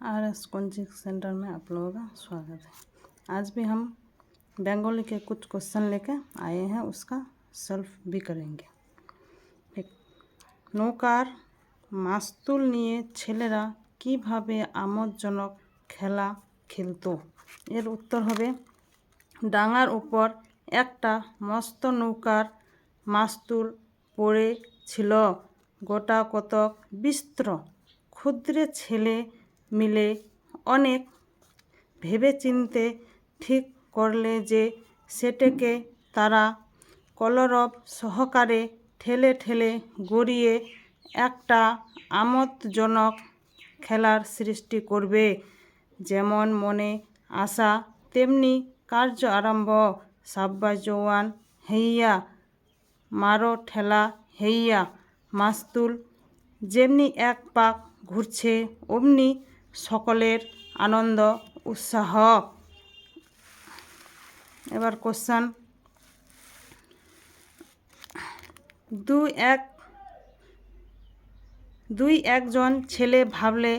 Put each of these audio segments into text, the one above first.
R S coaching centre में आप लोगों का स्वागत है आज भी हम बंगाली के कुछ क्वेश्चन लेके आए हैं उसका सॉल्व भी करेंगे ঠিক নৌকার মাস্তুল নিয়ে ছেলেরা কিভাবে আমোদজনক খেলা খেলতো এর উত্তর হবে ডাঙার উপর একটা মস্ত নৌকার মাস্তুল পড়ে ছিল গোটা কতক বিস্ত্র ক্ষুদ্রে ছেলে মিলে অনেক ভেবেচিন্তে ঠিক করলে যে সেটাকে তারা কলরব সহকারে ঠেলে ঠেলে গড়িয়ে একটা আমোদজনক খেলার সৃষ্টি করবে। যেমন মনে আশা তেমনি কার্য আরম্ভ সাব্বা জওয়ান হেইয়া, মারো ঠেলা হেইয়া, মাস্তুল, যেমনি এক পাক ঘুরছে, অমনি সকলের আনন্দ, উৎসাহ। এবার কোশ্চান দুই এক, দুই একজন ছেলে ভাবলে,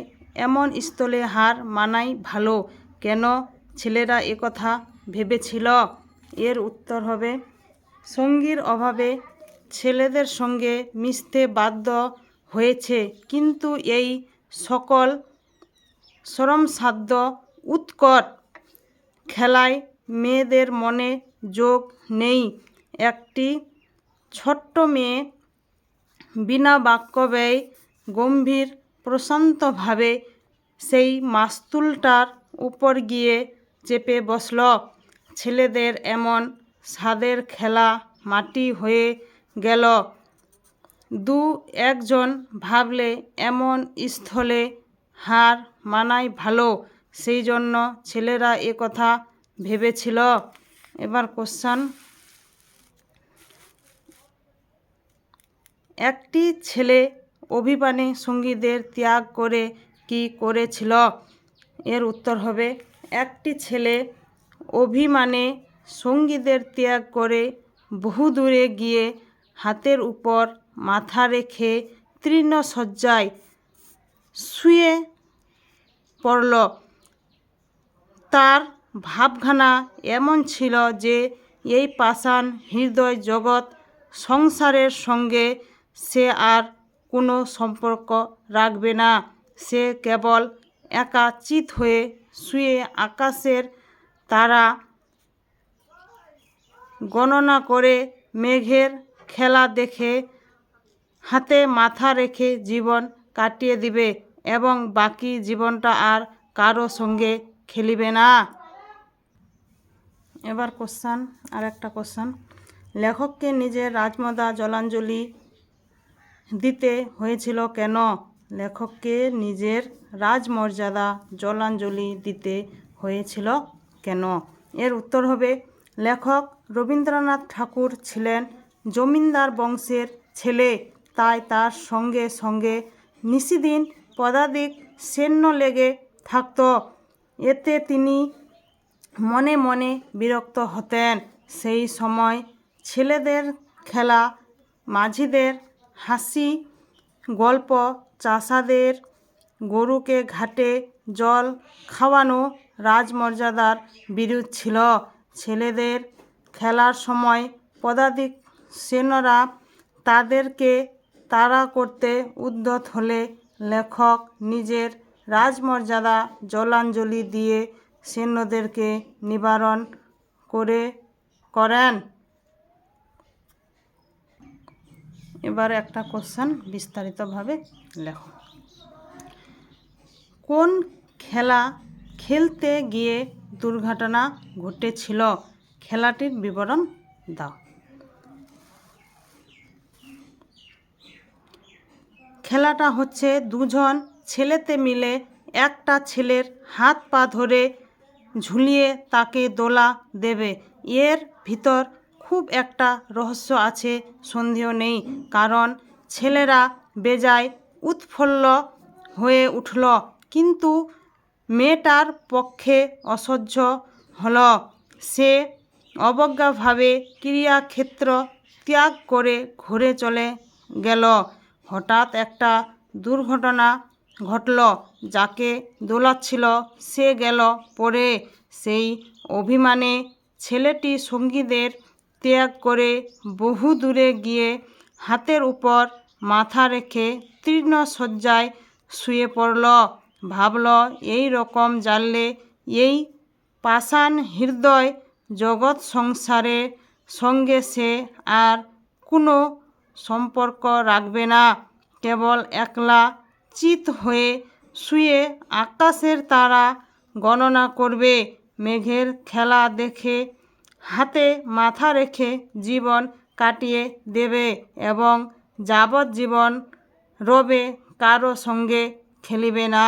এমন স্থলে হার মানাই ভালো, কেন ছেলেরা একথা ভেবেছিল? এর উত্তর হবে, সঙ্গীর অভাবে ছেলেদের সঙ্গে মিশতে বাধ্য হয়েছে, কিন্তু এই সকল শ্রমসাধ্য উৎকট। খেলায় মেয়েদের মনে যোগ নেই। একটি ছোট্ট মেয়ে বিনা বাক্য ব্যয় গম্ভীর প্রশান্তভাবে সেই মাস্তুলটার উপর গিয়ে চেপে বসল। ছেলেদের এমন স্বাদের খেলা মাটি হয়ে গেল। দু একজন ভাবলে এমন স্থলে হার মানাই ভালো। সেই জন্য ছেলেরা এ কথা ভেবেছিল। এবার কোশ্চান একটি ছেলে অভিমানী সঙ্গীদের ত্যাগ করে কি করেছিল? এর উত্তর হবে, একটি ছেলে অভিমানে সঙ্গীদের ত্যাগ করে বহু দূরে গিয়ে হাতের উপর মাথা রেখে তৃণ তৃণশয্যায় শুয়ে পড়ল। তার ভাবখানা এমন ছিল যে এই পাষাণ হৃদয় জগৎ সংসারের সঙ্গে সে আর কোনো সম্পর্ক রাখবে না। সে কেবল একা চিত হয়ে শুয়ে আকাশের তারা গণনা করে মেঘের খেলা দেখে হাতে মাথা রেখে জীবন কাটিয়ে দিবে। এবং বাকি জীবনটা আর কারও সঙ্গে খেলিবে না। এবার কোশ্চান আর একটা কোশ্চান লেখককে নিজের রাজমদা জলাঞ্জলি দিতে হয়েছিল কেন? লেখককে নিজের রাজমর্যাদা জলাঞ্জলি দিতে হয়েছিল কেন? এর উত্তর হবে, লেখক রবীন্দ্রনাথ ঠাকুর ছিলেন জমিন্দার বংশের ছেলে, তাই তার সঙ্গে সঙ্গে নিশিদিন পদাধিক সৈন্য লেগে থাকত। এতে তিনি মনে মনে বিরক্ত হতেন। সেই সময় ছেলেদের খেলা, মাঝিদের হাসি, গল্প, চাষাদের গরুকে ঘাটে জল খাওয়ানো রাজমর্যাদার বিরুদ্ধ ছিল। ছেলেদের খেলার সময় পদাধিক সৈন্যরা তাদেরকে তাড়া করতে উদ্যত হলে লেখক নিজের রাজমর্যাদা জলাঞ্জলি দিয়ে সৈন্যদেরকে নিবারণ করে করেন। এবার একটা কোশ্চেন বিস্তারিতভাবে লেখো। কোন খেলা খেলতে গিয়ে দুর্ঘটনা ঘটেছিল? খেলাটির বিবরণ দাও। খেলাটা হচ্ছে দুজন ছেলেতে মিলে একটা ছেলের হাত পা ধরে ঝুলিয়ে তাকে দোলা দেবে। এর ভিতর খুব একটা রহস্য আছে, সন্দেহ নেই, কারণ ছেলেরা বেজায় উৎফুল্ল হয়ে উঠল, কিন্তু মেয়েটার পক্ষে অসহ্য হল। সে অবজ্ঞাভাবে ক্রিয়াক্ষেত্র ত্যাগ করে ঘুরে চলে গেল। হঠাৎ একটা দুর্ঘটনা ঘটল যাকে দোলাচ্ছিল। সে গেল পরে সেই অভিমানে ছেলেটি সঙ্গীদের ত্যাগ করে বহু দূরে গিয়ে হাতের উপর মাথা রেখে তৃণ শয্যায় শুয়ে পড়ল। ভাবল, এই রকম জানলে এই পাষাণ হৃদয় জগৎ সংসারের সঙ্গে সে আর কোনো সম্পর্ক রাখবে না। কেবল একলা চিত হয়ে শুয়ে আকাশের তারা গণনা করবে। মেঘের খেলা দেখে, হাতে মাথা রেখে জীবন কাটিয়ে দেবে এবং যাবজ্জীবন রবে কারও সঙ্গে খেলিবে না।